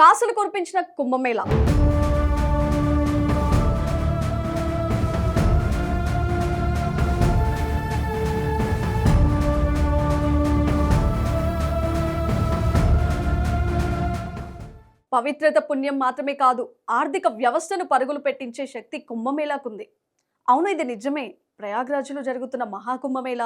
కాసులు కురిపించిన కుంభమేళ. పవిత్రత పుణ్యం మాత్రమే కాదు ఆర్థిక వ్యవస్థను పరుగులు పెట్టించే శక్తి కుంభమేళాకుంది. అవును ఇది నిజమే. ప్రయాగ్రాజ్లో జరుగుతున్న మహాకుంభమేళ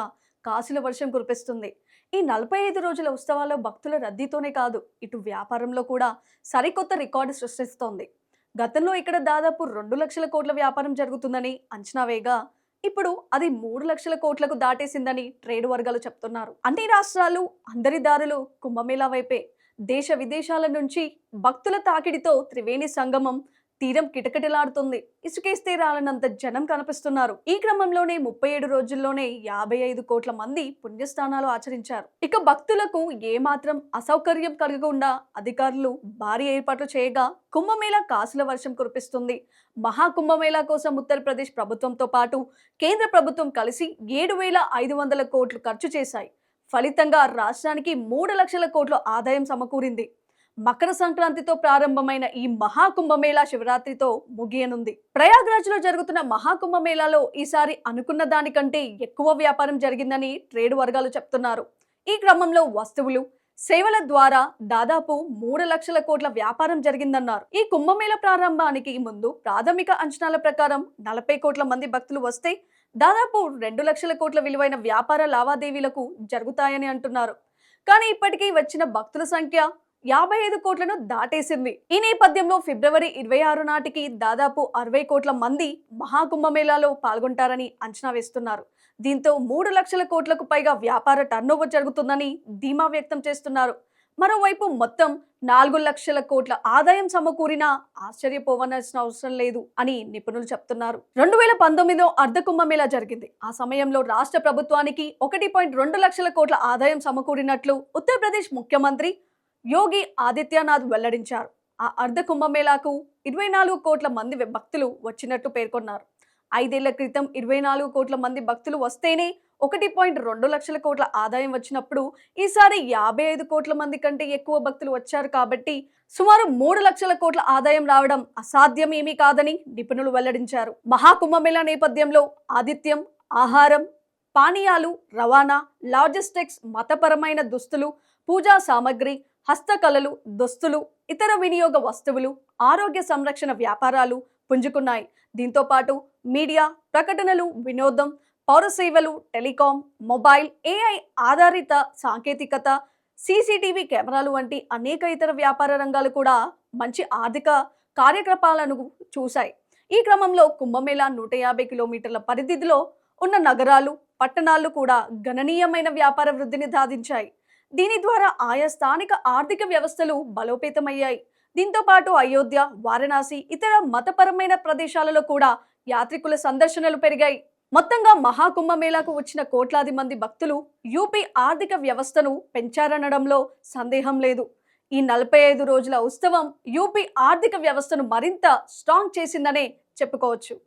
కాశీల వర్షం కురిపిస్తుంది. ఈ నలభై ఐదు రోజుల ఉత్సవాల్లో భక్తుల రద్దీతోనే కాదు ఇటు వ్యాపారంలో కూడా సరికొత్త రికార్డు సృష్టిస్తోంది. గతంలో ఇక్కడ దాదాపు రెండు లక్షల కోట్ల వ్యాపారం జరుగుతుందని అంచనా వేగా ఇప్పుడు అది మూడు లక్షల కోట్లకు దాటేసిందని ట్రేడ్ వర్గాలు చెప్తున్నారు. అన్ని రాష్ట్రాలు అందరి దారులు కుంభమేళా వైపే. దేశ విదేశాల నుంచి భక్తుల తాకిడితో త్రివేణి సంగమం తీరం కిటకిటలాడుతుంది. ఇసుకేస్తే రాలనంత జనం కనిపిస్తున్నారు. ఈ క్రమంలోనే ముప్పై ఏడు రోజుల్లోనే యాభై ఐదు కోట్ల మంది పుణ్యస్నానాలు ఆచరించారు. ఇక భక్తులకు ఏమాత్రం అసౌకర్యం కలగకుండా అధికారులు భారీ ఏర్పాట్లు చేయగా కుంభమేళా కాసుల వర్షం కురిపిస్తుంది. మహాకుంభమేళా కోసం ఉత్తరప్రదేశ్ ప్రభుత్వంతో పాటు కేంద్ర ప్రభుత్వం కలిసి ఏడు వేల ఐదు వందల కోట్లు ఖర్చు చేశాయి. ఫలితంగా రాష్ట్రానికి మూడు లక్షల కోట్ల ఆదాయం సమకూరింది. మకర సంక్రాంతితో ప్రారంభమైన ఈ మహాకుంభమేళా శివరాత్రితో ముగియనుంది. ప్రయాగ్రాజ్లో జరుగుతున్న మహాకుంభమేళాలో ఈసారి అనుకున్న దానికంటే ఎక్కువ వ్యాపారం జరిగిందని ట్రేడ్ వర్గాలు చెప్తున్నారు. ఈ క్రమంలో వస్తువులు సేవల ద్వారా దాదాపు మూడు లక్షల కోట్ల వ్యాపారం జరిగిందన్నారు. ఈ కుంభమేళ ప్రారంభానికి ముందు ప్రాథమిక అంచనాల ప్రకారం నలభై కోట్ల మంది భక్తులు వస్తే దాదాపు రెండు లక్షల కోట్ల విలువైన వ్యాపార లావాదేవీలకు జరుగుతాయని అంటున్నారు. కానీ ఇప్పటికీ వచ్చిన భక్తుల సంఖ్య యాభై ఐదు కోట్లను దాటేసింది. ఈ నేపథ్యంలో ఫిబ్రవరి ఇరవై ఆరు నాటికి దాదాపు అరవై కోట్ల మంది మహాకుంభమేళాలో పాల్గొంటారని అంచనా వేస్తున్నారు. దీంతో మూడు లక్షల కోట్లకు పైగా వ్యాపార టర్నోవర్ జరుగుతుందని ధీమా వ్యక్తం చేస్తున్నారు. మరోవైపు మొత్తం నాలుగు లక్షల కోట్ల ఆదాయం సమకూరినా ఆశ్చర్యపోవలసిన అవసరం లేదు అని నిపుణులు చెప్తున్నారు. రెండు వేల పంతొమ్మిదిలో అర్ధ కుంభమేళా జరిగింది. ఆ సమయంలో రాష్ట్ర ప్రభుత్వానికి ఒకటి పాయింట్ రెండు లక్షల కోట్ల ఆదాయం సమకూరినట్లు ఉత్తరప్రదేశ్ ముఖ్యమంత్రి యోగి ఆదిత్యనాథ్ వెల్లడించారు. ఆ అర్ధ కుంభమేళాకు ఇరవై నాలుగు కోట్ల మంది భక్తులు వచ్చినట్టు పేర్కొన్నారు. ఐదేళ్ళ క్రితం ఇరవై నాలుగు కోట్ల మంది భక్తులు వస్తేనే ఒకటి పాయింట్ రెండు లక్షల కోట్ల ఆదాయం వచ్చినప్పుడు ఈసారి యాభై ఐదు కోట్ల మంది కంటే ఎక్కువ భక్తులు వచ్చారు కాబట్టి సుమారు మూడు లక్షల కోట్ల ఆదాయం రావడం అసాధ్యం ఏమీ కాదని నిపుణులు వెల్లడించారు. మహాకుంభమేళా నేపథ్యంలో ఆతిథ్యం ఆహారం పానీయాలు రవాణా లాజిస్టిక్స్ మతపరమైన దుస్తులు పూజా సామగ్రి హస్తకళలు దుస్తులు ఇతర వినియోగ వస్తువులు ఆరోగ్య సంరక్షణ వ్యాపారాలు పుంజుకున్నాయి. దీంతో పాటు మీడియా ప్రకటనలు వినోదం పౌర సేవలు టెలికాం మొబైల్ ఏఐ ఆధారిత సాంకేతికత సీసీటీవీ కెమెరాలు వంటి అనేక ఇతర వ్యాపార రంగాలు కూడా మంచి ఆర్థిక కార్యకలాపాలను చూశాయి. ఈ క్రమంలో కుంభమేళా నూట యాభై కిలోమీటర్ల పరిధిలో ఉన్న నగరాలు పట్టణాలు కూడా గణనీయమైన వ్యాపార వృద్ధిని సాధించాయి. దీని ద్వారా ఆయా స్థానిక ఆర్థిక వ్యవస్థలు బలోపేతమయ్యాయి. దీంతో పాటు అయోధ్య వారణాసి ఇతర మతపరమైన ప్రదేశాలలో కూడా యాత్రికుల సందర్శనలు పెరిగాయి. మొత్తంగా మహాకుంభమేళాకు వచ్చిన కోట్లాది మంది భక్తులు యూపీ ఆర్థిక వ్యవస్థను పెంచారనడంలో సందేహం లేదు. ఈ నలభై ఐదు రోజుల ఉత్సవం యూపీ ఆర్థిక వ్యవస్థను మరింత స్ట్రాంగ్ చేసిందనే చెప్పుకోవచ్చు.